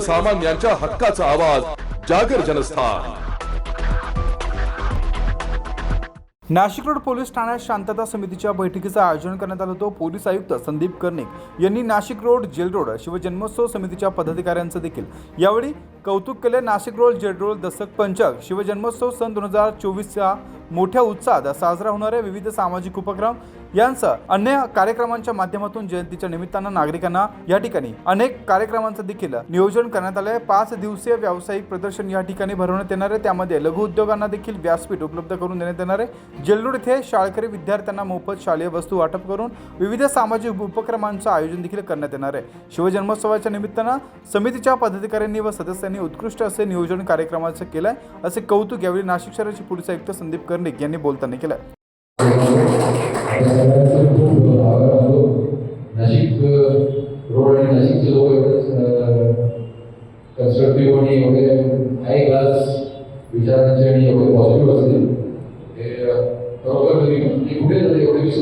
सर्वसामान्यांच्या हक्काचा आवाज जागर जनस्थान. नाशिक रोड पोलीस ठाण्यात शांतता समितीच्या बैठकीचं आयोजन करण्यात आलं होतं. पोलीस आयुक्त संदीप कर्णिक यांनी नाशिक रोड जेल रोड शिवजन्मोत्सव समितीच्या पदाधिकाऱ्यांचं देखील. यावेळी कौतुक केले नाशिक रोल जेल रोड दशक पंचक. शिवजन्मोत्सव सन दोन हजार चोवीसचा मोठ्या उत्साहात साजरा होणाऱ्या विविध सामाजिक उपक्रम. यांसह अन्य कार्यक्रमांच्या माध्यमातून जयंतीच्या निमित्तानं नागरिकांना या ठिकाणी अनेक कार्यक्रमांचं देखील नियोजन करण्यात आलं आहे पाच दिवसीय व्यावसायिक प्रदर्शन या ठिकाणी भरवण्यात येणार आहे. त्यामध्ये लघु उद्योगांना देखील व्यासपीठ उपलब्ध करून देण्यात येणार आहे. जेलरोड येथे शाळकरी विद्यार्थ्यांना मोफत शालेय वस्तू वाटप करून विविध सामाजिक उपक्रमांचं आयोजन देखील करण्यात येणार आहे. शिवजन्मोत्सवाच्या निमित्तानं समितीच्या पदाधिकाऱ्यांनी व सदस्यांनी यांनी उत्कृष्ट असे नियोजन कार्यक्रमाचं केलं आहे असे कौतुक यावेळी नाशिक शहराचे पोलीस आयुक्त संदीप कर्णिक यांनी बोलताना केलं नाशिक रोड आणि नाशिकचे लोक कन्स्ट्रक्टिव्ह आणि एवढे हाय क्लास विचारांचे आणि एवढे पॉझिटिव्ह असतील. ते अ, बरोबर कधी म्हणजे कुठे जाते एवढे वीस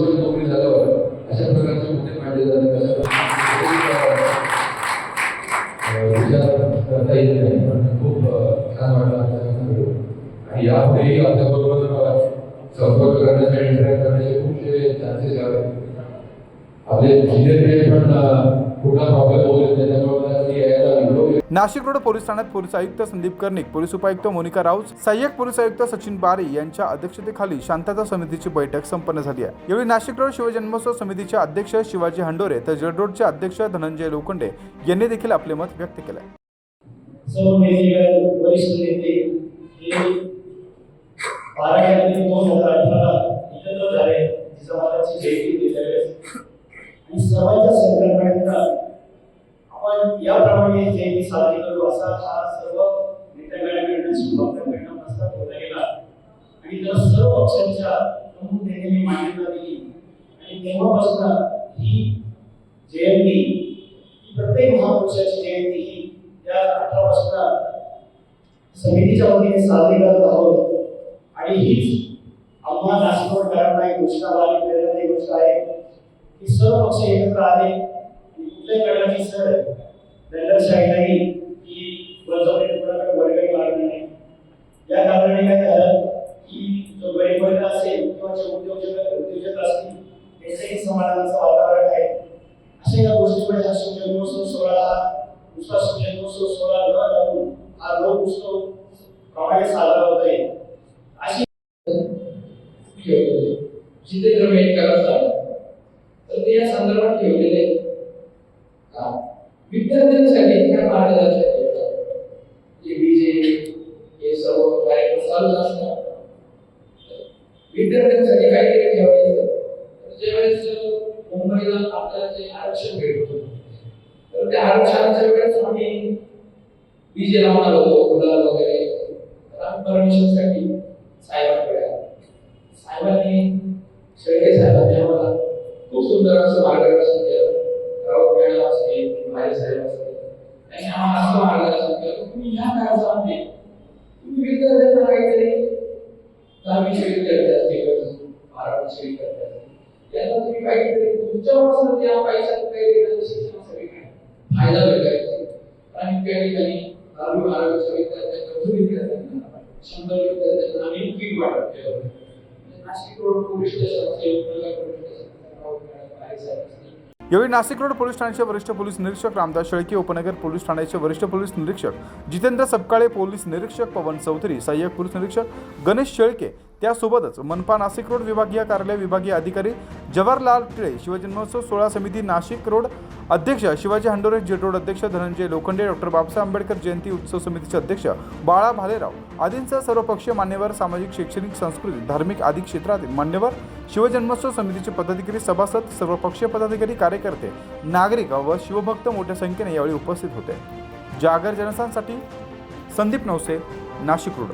यापुढेही संपर्क इंटरॅक्ट करण्याचे खूपसे चान्सेस आहेत आपले पण प्रॉब्लेम होत त्याच्यामुळे यायला नाशिक रोड पोलीस ठाण्यात पोलीस आयुक्त संदीप कर्णिक पोलीस उपायुक्त मोनिका राऊत सहाय्यक पोलीस आयुक्त सचिन बारी यांच्या अध्यक्षतेखाली शांतता समितीची बैठक संपन्न झाली आहे. यावेळी नाशिक रोड शिवजन्मोत्सव समितीचे अध्यक्ष शिवाजी हंडोरे तर जळ रोडचे अध्यक्ष धनंजय लोखंडे यांनी देखील आपले मत व्यक्त केले सर्व नेते वरिष्ठ नेते हे बारा जानेवारी दोन हजार अठरा एकत्र झाले जिजामाताची जयंती आणि सर्वांच्या संकल्पनेत आपण याप्रमाणे जयंती साजरी करू असा हा सर्व नेत्यांकडे शिवभक्तांकडनं प्रस्ताव ठेवला गेला आणि जर सर्व पक्षांच्या प्रमुख नेत्यांनी मान्यता दिली आणि तेव्हापासून ही जयंती प्रत्येक महापुरुषाची जयंती ही या अठरा समितीच्या वतीने साजरी करत आहोत. आणि हीच आम्हा नाशिककरांना एक घोषणावाली प्रेरणादायी गोष्ट आहे. की सर्व पक्ष एकत्र आले. आणि कुठल्याही प्रकारची सर दंडशाही नाही की बळजबरी कुणाकडे वर्गणी मागणार नाही. या कारणाने काय झालं? की जो गरीब वर्ग असेल किंवा जे उद्योजक उद्योजक असतील त्यांचंही समाधानाचं वातावरण आहे. अशा या गोष्टीमुळे हा शिवजन्मोत्सव सोहळा हा दुसरा शिवजन्मोत्सव सोहळा न राहून हा लोक उत्सव प्रमाणे साजरा होत आहे. ठेवतो चित्रक्रम एक करत झाला तर ते या संदर्भात ठेवलेले का विद्यार्थ्यांसाठी ह्या मार्गदर्शक ठेवतात. जे डीजे हे सर्व कार्यक्रम चालू असतात. विद्यार्थ्यांसाठी काहीतरी ठेवायचं. ज्यावेळेस मुंबईला आपल्याला जे आरक्षण भेटत तर त्या आरक्षणाच्या वेळेस आम्ही डीजे लावणार होतो गुलाल वगैरे. तर आम्ही परमिशनसाठी साहेबांकडे आलो साहेबांनी झाला साहेबांनी खूप सुंदर असं मार्गदर्शन केलं. राऊत मॅडम असतील भाई साहेब असतील. त्यांनी आम्हाला असं मार्गदर्शन केलं. तुम्ही ह्या काळामध्ये तुम्ही विद्यार्थ्यांना काहीतरी दहावीचे विद्यार्थी असतील बारावीचे विद्यार्थी असतील. त्यांना तुम्ही काहीतरी तुमच्यापासून त्या पैशात काही त्यांच्या शिक्षणासाठी काय फायदा भेटायचा. आणि त्या ठिकाणी दहावी बारावीच्या विद्यार्थ्यांच्या विद्यार्थ्यांना शंभर विद्यार्थ्यांना आम्ही फी वाटप केलं. यावेळी नाशिक रोड पोलीस ठाण्याचे वरिष्ठ पोलीस निरीक्षक रामदास शेळके उपनगर पोलीस ठाण्याचे वरिष्ठ पोलीस निरीक्षक जितेंद्र सपकाळे पोलीस निरीक्षक पवन चौधरी सहाय्यक पोलीस निरीक्षक गणेश शेळके त्यासोबतच मनपा नाशिक रोड विभागीय कार्यालय विभागीय अधिकारी जवाहरलाल टिळे शिवजन्मोत्सव सोहळा समिती नाशिक रोड अध्यक्ष शिवाजी हंडोरे जेट रोड अध्यक्ष धनंजय लोखंडे डॉक्टर बाबासाहेब आंबेडकर जयंती उत्सव समितीचे अध्यक्ष बाळा भालेराव आदींसह सर्वपक्षीय मान्यवर सामाजिक शैक्षणिक सांस्कृतिक धार्मिक आदी क्षेत्रातील मान्यवर शिवजन्मोत्सव समितीचे पदाधिकारी सभासद सर्वपक्षीय पदाधिकारी कार्यकर्ते नागरिक व शिवभक्त मोठ्या संख्येने यावेळी उपस्थित होते. जागर जनसांसाठी संदीप नवसे नाशिक रोड.